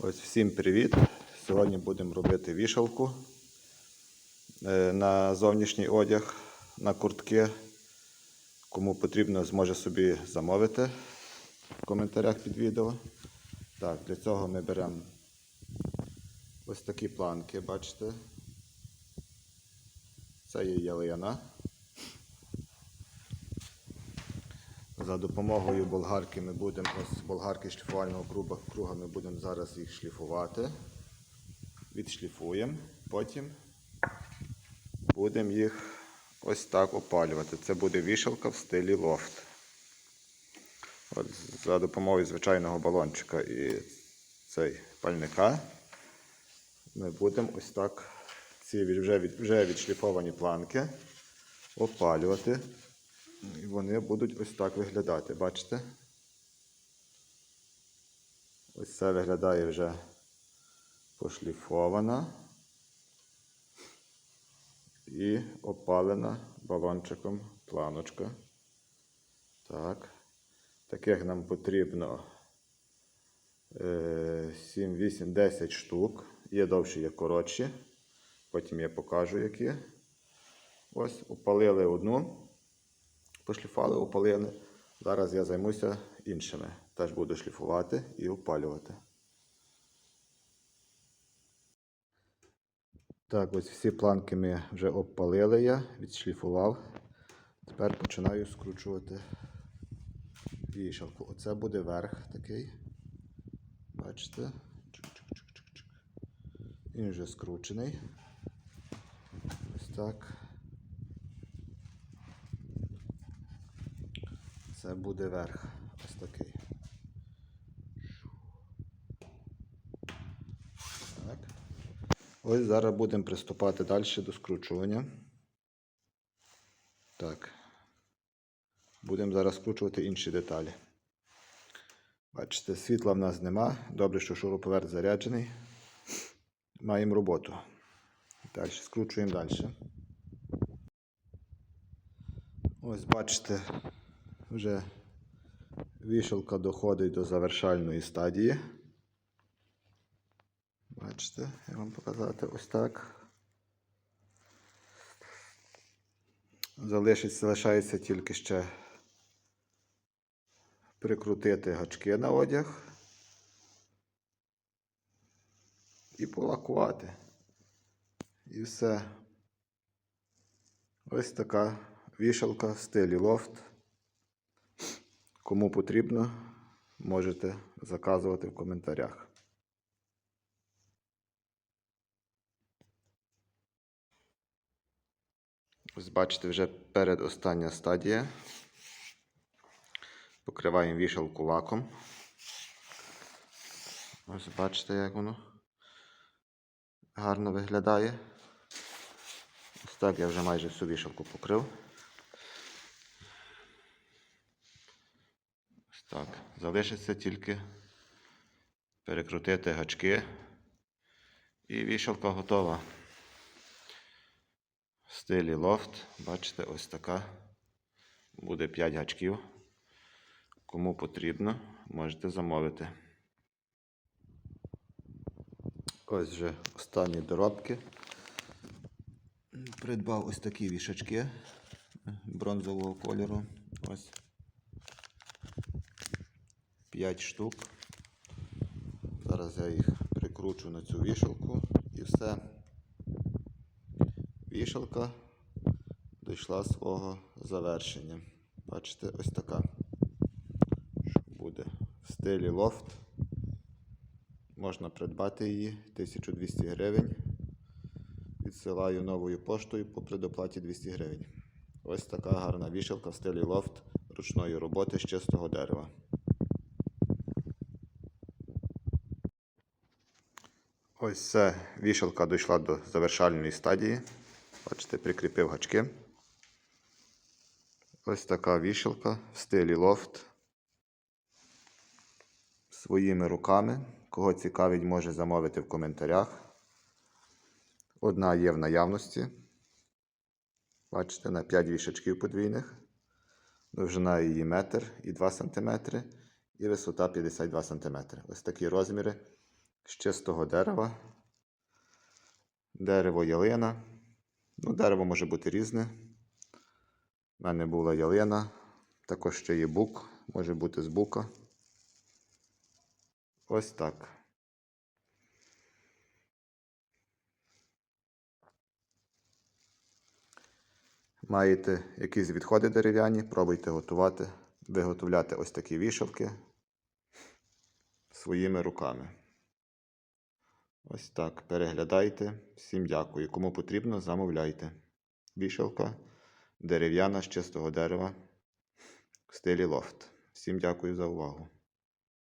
Ось всім привіт! Сьогодні будемо робити вішалку е, на зовнішній одяг, на куртки. Кому потрібно, зможе собі замовити в коментарях під відео. Так, для цього ми беремо ось такі планки, бачите. Це є ялина. За допомогою болгарки ми будемо ось болгарки шліфувального круга, круга ми будемо зараз їх шліфувати. Відшліфуємо, потім будемо їх ось так опалювати. Це буде вішалка в стилі лофт. От за допомогою звичайного балончика і цей пальника ми будемо ось так ці вже, від, вже відшліфовані планки опалювати. І вони будуть ось так виглядати, бачите? Ось це виглядає вже пошліфована і опалена балончиком планочка. Так. Таких нам потрібно е, 7, 8, 10 штук. Є довші, є коротші. Потім я покажу, які. Ось, опалили одну пошліфували, опалили. Зараз я займуся іншими. Теж буду шліфувати і опалювати. Так, ось всі планки ми вже обпалили я, відшліфував. Тепер починаю скручувати вішалку. Оце буде верх такий. Бачите? Він вже скручений. Ось так. Буде верх. Ось такий. Так. Ось зараз будемо приступати далі до скручування. Так. Будемо зараз скручувати інші деталі. Бачите, світла в нас нема. Добре, що шуруповерт заряджений. Маємо роботу. Далі скручуємо далі. Ось бачите, вже вішалка доходить до завершальної стадії. Бачите, я вам показати ось так. Залишиться, залишається тільки ще прикрутити гачки на одяг і полакувати. І все. Ось така вішалка в стилі лофт. Кому потрібно, можете заказувати в коментарях. Ось бачите, вже передостання стадія. Покриваємо вішалку лаком. Ось бачите, як воно гарно виглядає. Ось так я вже майже всю вішалку покрив. Так. Залишиться тільки перекрутити гачки. І вішалка готова. В стилі лофт. Бачите, ось така. Буде 5 гачків. Кому потрібно, можете замовити. Ось вже останні доробки. Придбав ось такі вішачки бронзового кольору. Ось 5 штук. Зараз я їх прикручу на цю вішалку і все. Вішалка дійшла свого завершення. Бачите, ось така. Що буде в стилі лофт. Можна придбати її 1200 гривень. Відсилаю новою поштою по предоплаті 200 гривень. Ось така гарна вішалка в стилі лофт ручної роботи з чистого дерева. Ось це вішалка дійшла до завершальної стадії. Бачите, прикріпив гачки. Ось така вішалка в стилі лофт. Своїми руками. Кого цікавить, може замовити в коментарях. Одна є в наявності. Бачите, на 5 вішачків подвійних. Довжина її метр і 2 см. І висота 52 см. Ось такі розміри. З чистого дерева. Дерево ялина. Ну, дерево може бути різне. У мене була ялина, також ще є бук, може бути з бука. Ось так. Маєте якісь відходи дерев'яні, пробуйте готувати, виготовляти ось такі вішалки своїми руками. Ось так. Переглядайте. Всім дякую. Кому потрібно, замовляйте. Вішалка дерев'яна з чистого дерева в стилі лофт. Всім дякую за увагу.